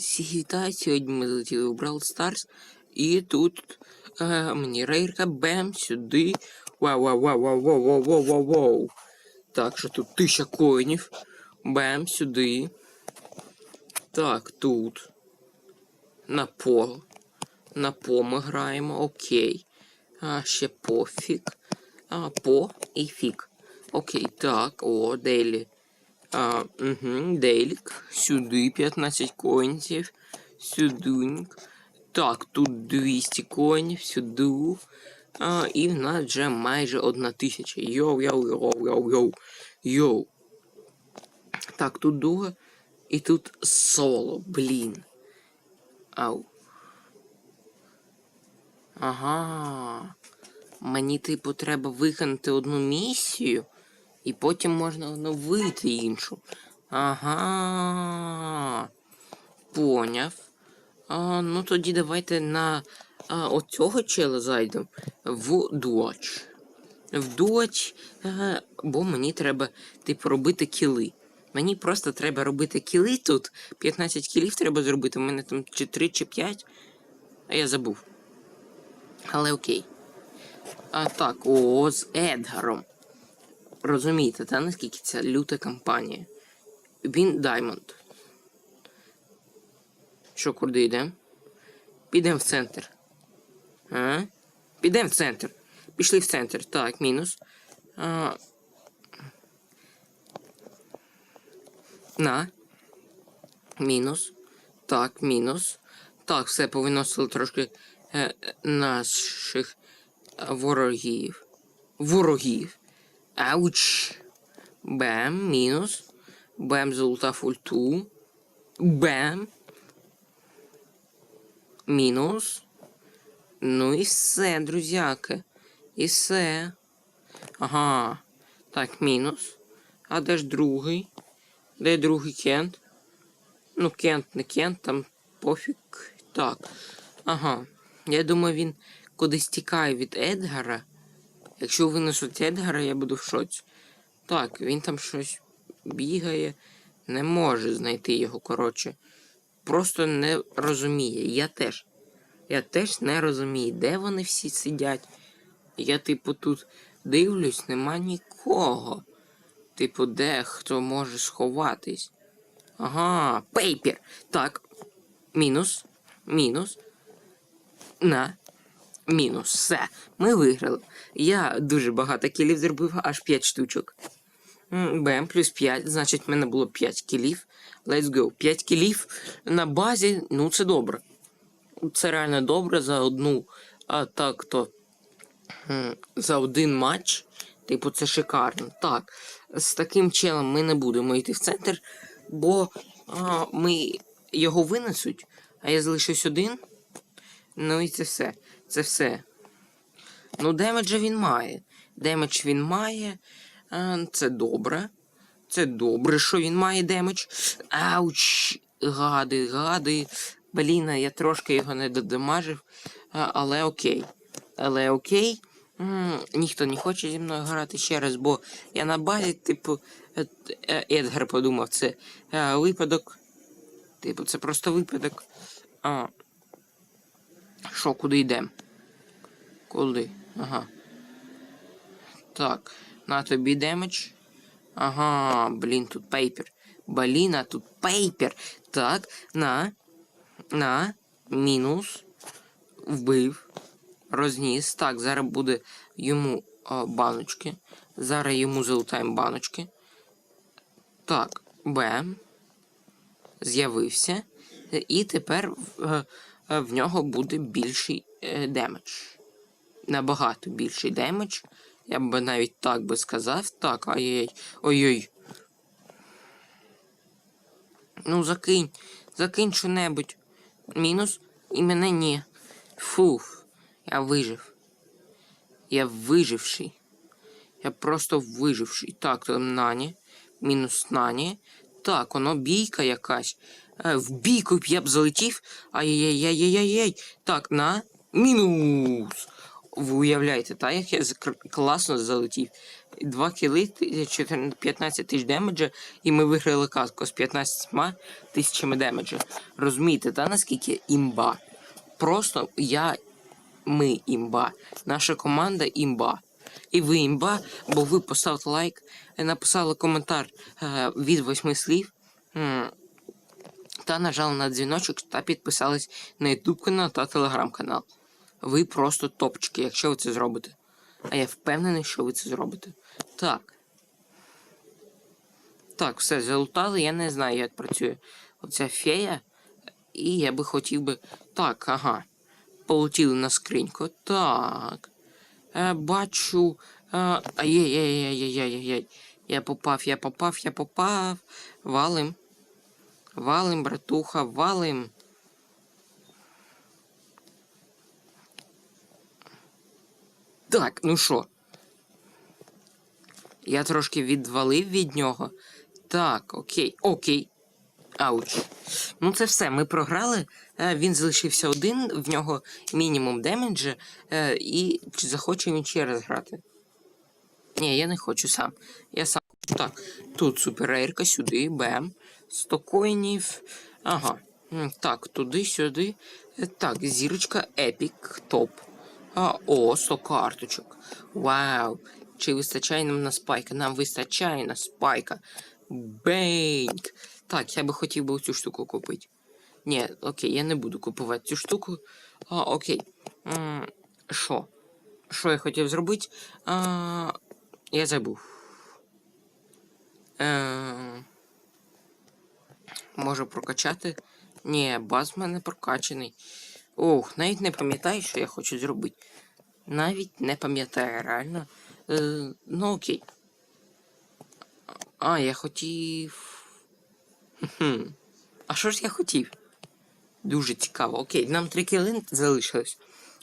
Всіх вітаю, сьогодні ми залетіли в Brawl Stars. І тут е, мені рейрка бем сюди. Вау, вау, вау, вау, вау, вау, вау, вау, вау. Так, що тут тисяча коїнів. Бем сюди. Так, тут. На пол. На по ми граємо, окей. А ще пофіг. А, по і фік. Окей, так, о, Дейлі. А, угу, Дейлік. Сюди 15 коїнів. Сюдуньк. Так, тут 200 коїнів, сюди. А, і в нас вже майже одна тисяча. Йоу, йоу, йоу, йоу, йоу. Йоу. Так, тут друга. І тут соло, блін. Ау. Ага. Мені, типу, треба виконати одну місію, і потім можна оновити іншу. Ага. Поняв. А, ну тоді давайте на а, оцього чела зайдемо в дуач. В дуач, бо мені треба, типу, робити кіли. Мені просто треба робити кіли тут. 15 кілів треба зробити. У мене там чи 3 чи 5. А я забув. Але окей. А так, о, з Едгаром. Розумієте, та наскільки це люта кампанія? Він Даймонд. Що, куди йдемо? Підемо в центр. А? Підемо в центр. Пішли в центр. Так, мінус. А... На. Мінус. Так, мінус. Так, все повиносили трошки е, наших е, ворогів. Ворогів. Ауч. Бем, мінус. Бем залутав ульту. Бем. Мінус. Ну і все, друзяки. І все. Ага. Так, мінус. А де ж другий? Де другий кент? Ну, кент, не кент, там пофіг. Так. Ага. Я думаю, він кудись тікає від Едгара. Якщо винесуть Едгара, я буду в шоці. Так, він там щось бігає. Не може знайти його, коротше. Просто не розуміє. Я теж. Я теж не розумію, де вони всі сидять. Я, типу, тут дивлюсь, нема нікого. Типу, де хто може сховатись. Ага, пейпер. Так. Мінус. Мінус. На. Мінус. Все. Ми виграли. Я дуже багато кілів зробив, аж 5 штучок. М, Бем, плюс 5, значить, в мене було 5 кілів. Let's go. 5 кілів на базі, ну це добре. Це реально добре за одну. А так то за один матч. Типу, це шикарно. Так, з таким челом ми не будемо йти в центр, бо а, ми його винесуть, а я залишусь один. Ну і це все. Це все. Ну, демеджа він має. Демедж він має. Це добре. Це добре, що він має демедж. Ауч! Гади, гади. Блін, я трошки його не додамажив. Але окей. Але окей. Ніхто не хоче зі мною грати ще раз, бо я на базі, типу, е, е, Едгар подумав, це е, випадок. Типу, це просто випадок. А. Що, куди йдемо? Куди? Ага. Так, на тобі демедж. Ага, блін, тут пейпер. Блін, а тут пейпер. Так, на. На. Мінус. Вбив. Розніс. Так, зараз буде йому о, баночки. Зараз йому залутаємо баночки. Так, Б. З'явився. І тепер е, в нього буде більший е, демедж. Набагато більший демедж. Я б навіть так би сказав. Так, ай-яй. Ой-ой. Ну, закинь. Закинь що-небудь. Мінус. І мене ні. Фуф. Я вижив. Я виживший. Я просто виживший. Так, там нані. Мінус нані. Так, воно бійка якась. Е, в бійку б я б залетів. Ай-яй-яй-яй-яй-яй. Так, на. Мінус. ви уявляєте, та як я класно залетів. Два кіли, 15 тисяч демеджа, і ми виграли катку з 15 тисячами демеджа. Розумієте, та наскільки імба? Просто я. Ми імба. Наша команда імба. І ви імба, бо ви поставили лайк, написали коментар е, від восьми слів. Та нажали на дзвіночок та підписались на YouTube канал та телеграм канал. Ви просто топчики, якщо ви це зробите. А я впевнений, що ви це зробите. Так. Так, все, залутали, я не знаю, як працює оця фея. І я би хотів би. Так, ага. Полетіли на скриньку. Так. Е, бачу. Е, Ай-яй-яй-яй-яй-яй-яй. Я попав, я попав, я попав. Валим. Валим, братуха, валим. Так, ну що? Я трошки відвалив від нього. Так, окей, окей. Ауч. Ну, це все. Ми програли. Е, Він залишився один, в нього мінімум демеджа. е, І захоче він ще раз грати? Ні, я не хочу сам. Я сам. Так, тут суперейрка, сюди, бем. 100 коїнів. Ага. Так, туди-сюди. Е, Так, зірочка епік, топ. А, о, 100 карточок. Вау. Чи вистачає нам на спайка? Нам вистачає на спайка. Бейнк. Так, я би хотів би цю штуку купити. Ні, окей, я не буду купувати цю штуку. А, окей. Що? Що я хотів зробити? А, я забув. Е, можу прокачати. Ні, баз в мене прокачаний. Ох, навіть не пам'ятаю, що я хочу зробити. Навіть не пам'ятаю, реально. Е, ну окей. А, я хотів. Хм. А що ж я хотів? Дуже цікаво. Окей, нам три кіли залишилось.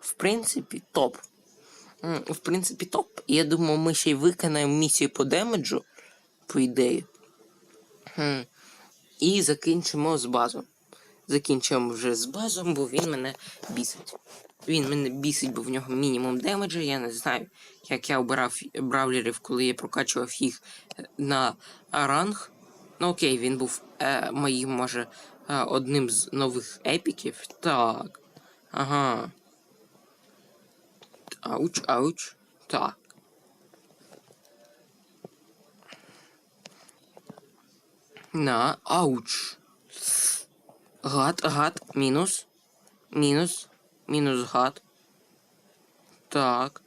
В принципі, топ. В принципі, топ. Я думаю, ми ще й виконаємо місію по демеджу, по ідеї. Хм. І закінчимо з базом. Закінчимо вже з базом, бо він мене бісить. Він мене бісить, бо в нього мінімум демеджа. Я не знаю, як я обирав бравлерів, коли я прокачував їх е, на ранг. Ну окей, він був е, моїм, може, е, одним з нових епіків. Так. Ага. Ауч, ауч. Так. На, ауч. Гад, гад, мінус. Мінус. Мінус гад. Так.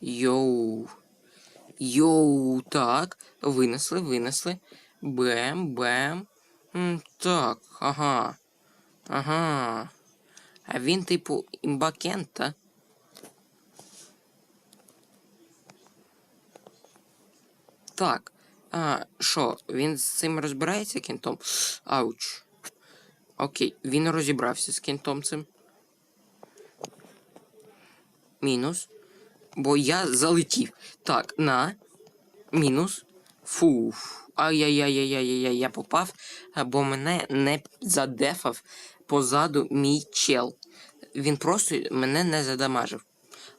Йоу. Йоу, так. Винесли, винесли. Бем, бем. Так, ага. Ага. А він, типу, імбакент, та? Так. А, що, він з цим розбирається кінтом? Ауч. Окей, він розібрався з кінтом цим. Мінус. Бо я залетів. Так, на. Мінус. Фуф. Ай-яй-яй-яй-яй-яй, я попав, бо мене не задефав позаду мій чел. Він просто мене не задамажив.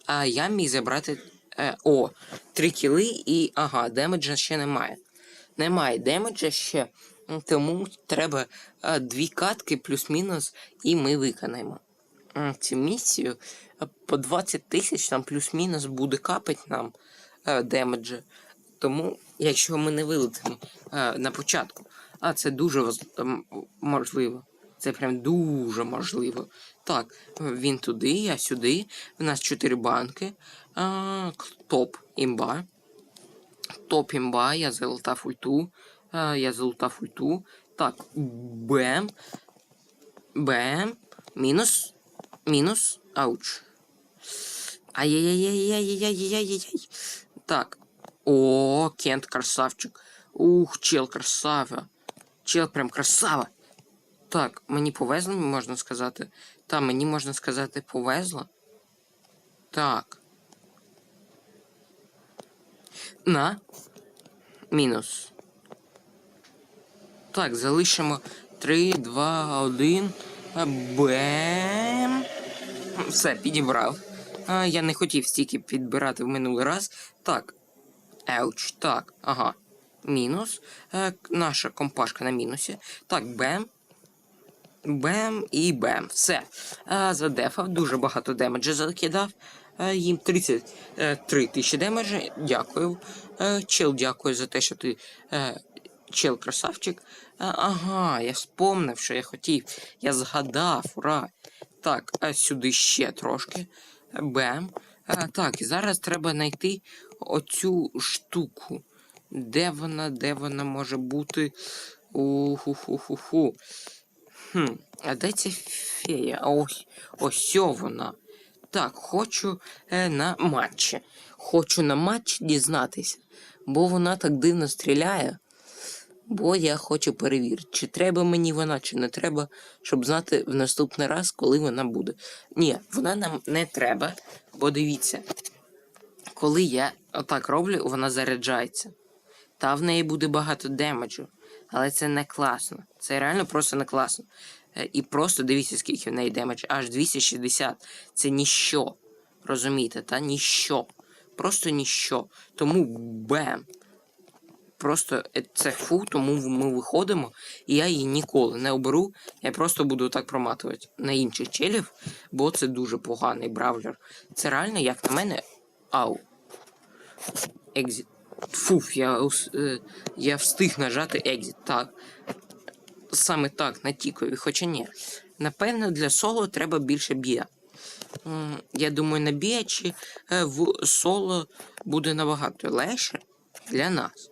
А я міг забрати. Е, о, три кіли і. Ага, демеджа ще немає. Немає демеджа ще. Тому треба дві катки плюс-мінус, і ми виконаємо. Цю місію по 20 тисяч там плюс-мінус буде капать нам демеджа. Тому, якщо ми не вилетимо на початку, а це дуже можливо. Це прям дуже можливо. Так, він туди, я сюди. У нас чотири банки. А, топ імба. Топ імба, я залутав ульту. А, я залутав ульту. Так, бем. Бем. Мінус. Мінус. Ауч. Ай-яй-яй-яй-яй-яй-яй-яй-яй. Так. О, Кент красавчик. Ух, чел красава. Чел прям красава. Так, мені повезло, можна сказати. Та, мені можна сказати, повезло. Так. На. Мінус. Так, залишимо 3, 2, 1. Бем. Все, підібрав. А, я не хотів стільки підбирати в минулий раз. Так. Еуч, так, ага. Мінус. Е, наша компашка на мінусі. Так, бем. Бем і бем. Все. Задефав, дуже багато демеджа закидав. Е, їм 33 тисячі демеджа. Дякую. Е, чел, дякую за те, що ти. Е, чел красавчик. Ага, я спомнив, що я хотів. Я згадав, ура. Так, сюди ще трошки. Бем. Так, і зараз треба знайти оцю штуку. Де вона, де вона може бути? Уху-ху-ху-ху. Хм, а де ця фея? Ось, ось вона. Так, хочу е, на матчі. Хочу на матчі дізнатися, бо вона так дивно стріляє. Бо я хочу перевірити, чи треба мені вона, чи не треба, щоб знати в наступний раз, коли вона буде. Ні, вона нам не треба, бо дивіться, коли я отак роблю, вона заряджається. Та в неї буде багато демеджу. Але це не класно. Це реально просто не класно. Е, І просто дивіться, скільки в неї демедж. Аж 260. Це ніщо. Розумієте, та ніщо. Просто ніщо. Тому бем. Просто е, це фу, тому ми виходимо, і я її ніколи не оберу. Я просто буду так проматувати на інших челів, бо це дуже поганий бравлер. Це реально, як на мене. Ау. Екзіт. Фуф, я, е, я встиг нажати екзіт. Так. Саме так, на тікові, хоча ні. Напевно, для соло треба більше бія. Я думаю, на біячі е, в соло буде набагато легше для нас,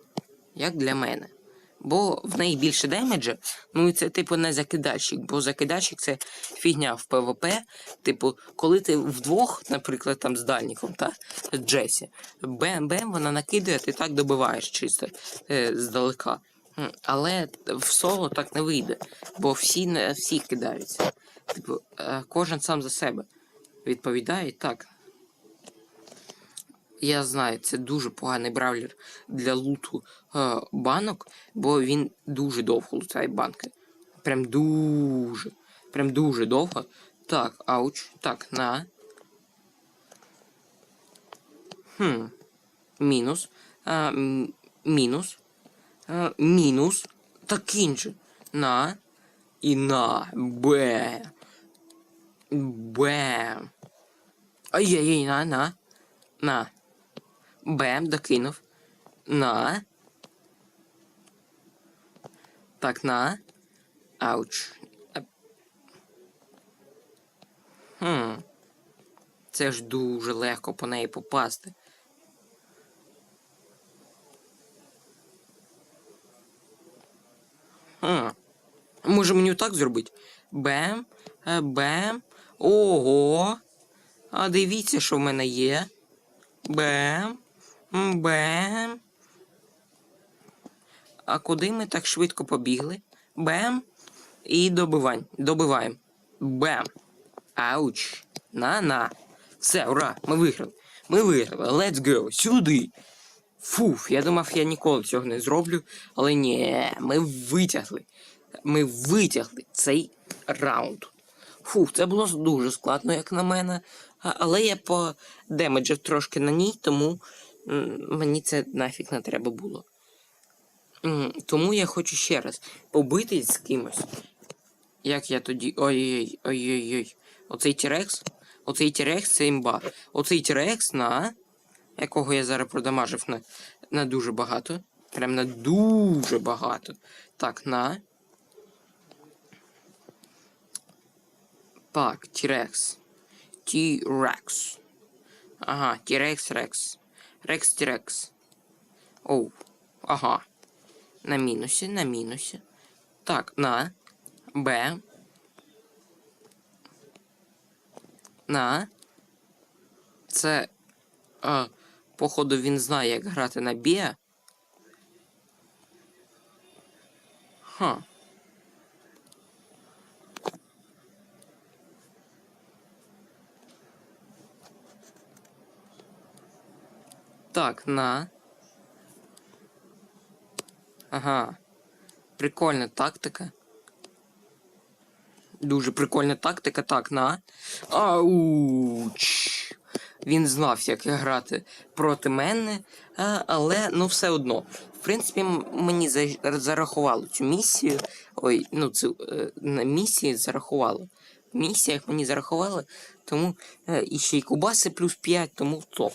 як для мене. Бо в неї більше демеджа, ну і це типу не закидальщик, бо закидальщик це фігня в ПВП. Типу, коли ти вдвох, наприклад, там з дальніком, та Джесі, бем-бем, вона накидає, ти так добиваєш чисто е, здалека. Але в соло так не вийде, бо всі не всі кидаються. Типу, е, кожен сам за себе відповідає так. Я знаю, це дуже поганий бравлер для луту е, банок, бо він дуже довго лутає банки. Прям дуже. Прям дуже довго. Так, ауч. Так, на. Хм. Мінус. А, мінус. А, мінус. Так інше. На. І на. Бем. Бем. Ай-яй-яй, на, на. На. Бем, докинув. На. Так, на. Ауч. Хм. Це ж дуже легко по неї попасти. Хм. Може мені так зробити? Бем, е, бем. Ого. А дивіться, що в мене є. Бем. Бем. А куди ми так швидко побігли? Бем. І добивань. Добиваємо. Бем. Ауч. На-на. Все, ура, ми виграли. Ми виграли. Let's go. Сюди. Фуф, я думав, я ніколи цього не зроблю. Але ні, ми витягли. Ми витягли цей раунд. Фух, це було дуже складно, як на мене. Але я по демеджив трошки на ній, тому мені це нафіг не треба було. Тому я хочу ще раз побитись з кимось. Як я тоді. Ой-ой-ой, ой-ой-ой. Оцей Тірекс. Оцей Тірекс це імба. Оцей Тірекс на. Якого я зараз продамажив на, на дуже багато. Прям на дуже багато. Так, на. Так, Тірекс. Тірекс. Ага, Тірекс Рекс. Рекс Тірекс. Оу. Ага. На мінусі, на мінусі. Так, на. Б. На. Це. А, походу, він знає, як грати на Б. Ха. Так, на. Ага. Прикольна тактика. Дуже прикольна тактика. Так, на. Ауч. Він знав, як грати проти мене, але ну все одно. В принципі, мені зарахувало цю місію. Ой, ну цю е, на місії зарахувало. В місіях мені зарахували, тому е, і ще й кубаси плюс 5, тому топ.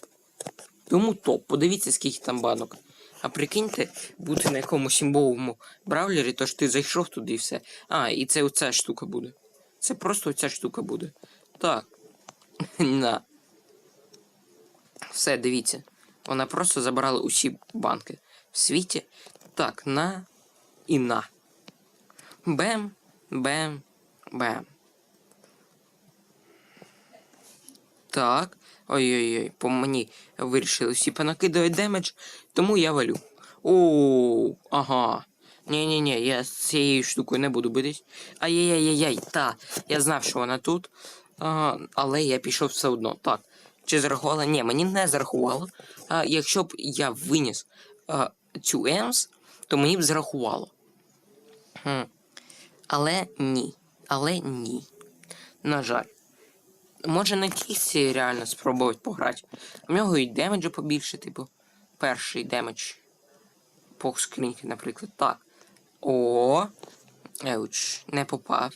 Тому топ. Подивіться, скільки там банок. А прикиньте, бути на якомусь імбовому бравлері, то ж ти зайшов туди і все. А, і це оця штука буде. Це просто оця штука буде. Так. На. Все, дивіться. Вона просто забрала усі банки в світі. Так, на і на. Бем, бем, бем. Так. Ой-ой-ой, по мені вирішили всі понакидають демедж, тому я валю. О, ага. Ні-ні-ні, я з цією штукою не буду битись. Ай-яй-яй-яй, та. Я знав, що вона тут. А, але я пішов все одно. Так. Чи зарахувала? Ні, мені не зарахувало. А, якщо б я виніс а, цю Емс, то мені б зарахувало. Хм. Але ні. Але ні. На жаль. Може на кісці реально спробувати пограти. У нього і демеджу побільше, типу. Перший демедж. По скриньки, наприклад. Так. О. Еуч, не попав.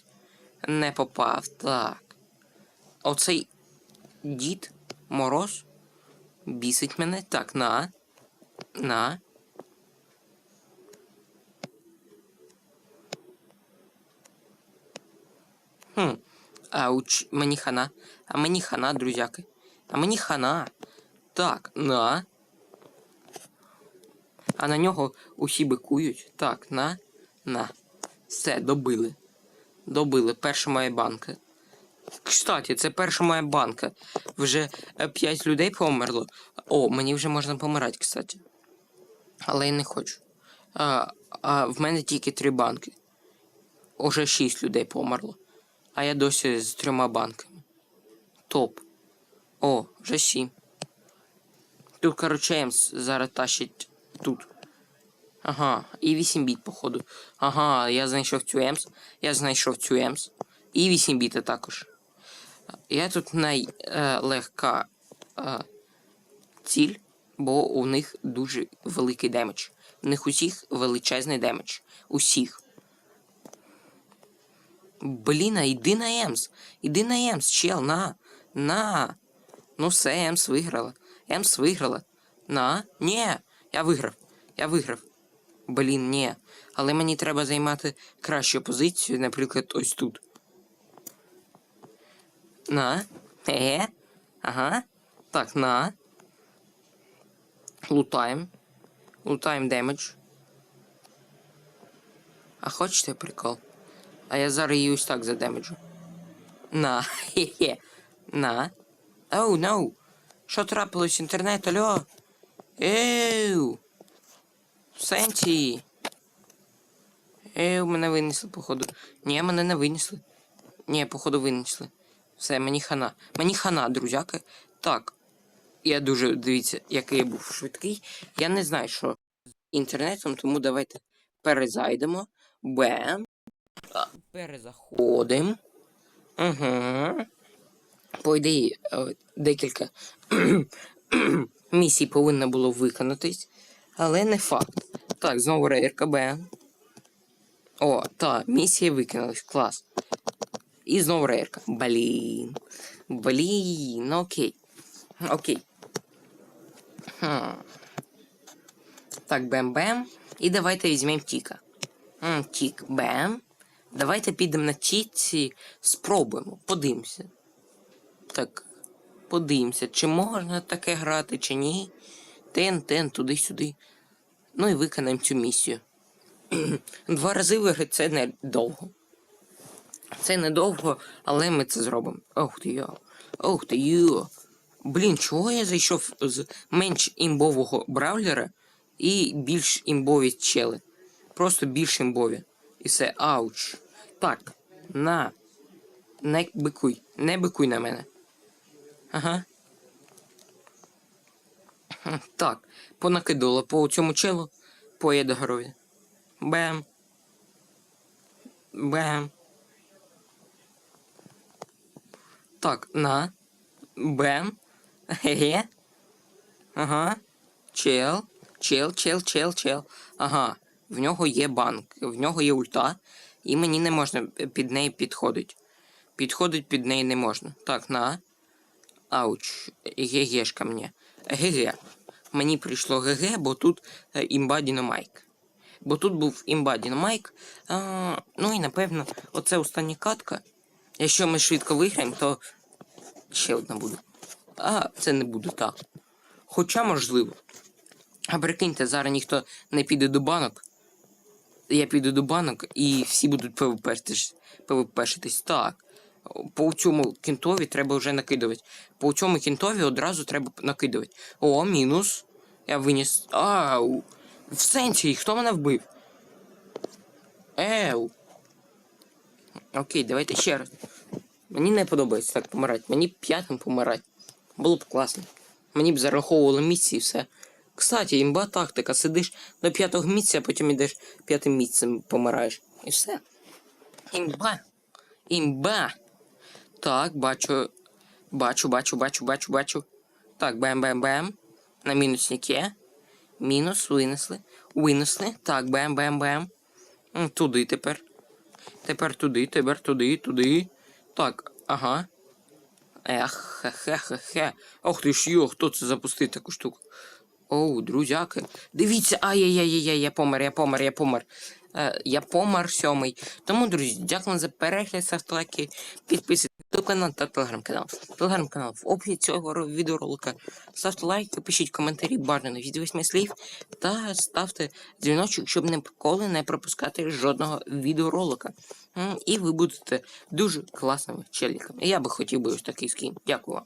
Не попав. Так. Оцей дід Мороз бісить мене. Так, на. На. Хм. Ауч, мені хана. А мені хана, друзяки. А мені хана. Так, на. А на нього усі бикують. Так, на. На. Все, добили. Добили. Перша моя банка. Кстати, це перша моя банка. Вже 5 людей померло. О, мені вже можна помирати, кстати. Але я не хочу. А, а в мене тільки три банки. Уже 6 людей померло. А я досі з трьома банками. Топ. О, вже сім. Тут, короче, Емс зараз тащить тут. Ага, і 8 біт, походу. Ага, я знайшов цю Емс. Я знайшов цю Емс. І 8 біта також. Я тут найлегка е, ціль, бо у них дуже великий демедж. У них усіх величезний демедж. Усіх. Блін, а йди на Емс. Іди на Емс, чел, на. На. Ну все, Емс виграла. Емс виграла. На. Ні. Я виграв. Я виграв. Блін, ні. Але мені треба займати кращу позицію, наприклад, ось тут. На. Е. Ага. Так, на. Лутаємо. Лутаємо демедж. А хочете прикол? А я зараз її ось так задемеджу. На, хе-хе. На. Оу, ноу. Що трапилось інтернет, алло? Еу. Сенті. Еу, мене винесли, походу. Ні, мене не винесли. Ні, походу винесли. Все, мені хана. Мені хана, друзяки. Так. Я дуже, дивіться, який я був швидкий. Я не знаю, що з інтернетом, тому давайте перезайдемо. Бем. Перезаходимо. Угу. По ідеї, декілька місій повинно було виконатись, але не факт. Так, знову рейерка Б. О, та, місія виконалась, клас. І знову рейерка. Блін. Блін, ну окей. Окей. Хм. Так, бем-бем. І давайте візьмемо Тіка. Тік, бем. Давайте підемо на Тіці, спробуємо, подивимося. Так, подивимося, чи можна таке грати, чи ні. Тен, тен, туди-сюди. Ну і виконаємо цю місію. Два рази виграти це недовго. Це недовго, але ми це зробимо. Ох ти йо. Ох ти йо. Блін, чого я зайшов з менш імбового бравлера і більш імбові чели? Просто більш імбові. І все, ауч. Так, на. Не бикуй. Не бикуй на мене. Ага. Так, понакидало по цьому челу по Едгарові. Бем. Бем. Так, на. Бем. Ге? Ага. Чел. Чел, чел, чел, чел. Ага. В нього є банк, в нього є ульта, і мені не можна під неї підходить. Підходить під неї не можна. Так, на. Ауч. ГГшка мені. ГГ. Мені прийшло ГГ, бо тут е, імба Дінамайк. Бо тут був імба. А, ну і напевно, оце остання катка. Якщо ми швидко виграємо, то ще одна буде. А, це не буде так. Хоча можливо. А прикиньте, зараз ніхто не піде до банок. Я піду до банок і всі будуть ПВПшитись. Так. По цьому кінтові треба вже накидувати. По цьому кінтові одразу треба накидувати. О, мінус. Я виніс. Ау! В сенсі, хто мене вбив? Еу. Окей, давайте ще раз. Мені не подобається так помирати. Мені п'ятим помирати. Було б класно. Мені б зараховували місці і все. Кстати, імба тактика. Сидиш до п'ятого місця, а потім ідеш п'ятим місцем помираєш. І все. Імба. Імба. Так, бачу. Бачу, бачу, бачу, бачу, бачу. Так, бем-бем-бем. На мінусніке. Мінус, винесли. Винесли. Так, бем-бем-бем. Туди тепер. Тепер туди, тепер туди, туди. Так, ага. Ех, хе-хе-хе-хе. Ох ти ж йо, хто це запустив таку штуку? Оу, друзяки. Дивіться, ай-яй-яй-яй, я помер, я помер, я помер. Е, я помер сьомий. Тому, друзі, дякую за перегляд, ставте лайки, підписуйтесь до канал та телеграм-канал. Телеграм-канал в описі цього ро- відеоролика. Ставте лайки, пишіть коментарі, бажано від 8 слів та ставте дзвіночок, щоб ніколи не пропускати жодного відеоролика. І ви будете дуже класними челіками. Я би хотів би ось такий скін. Дякую вам.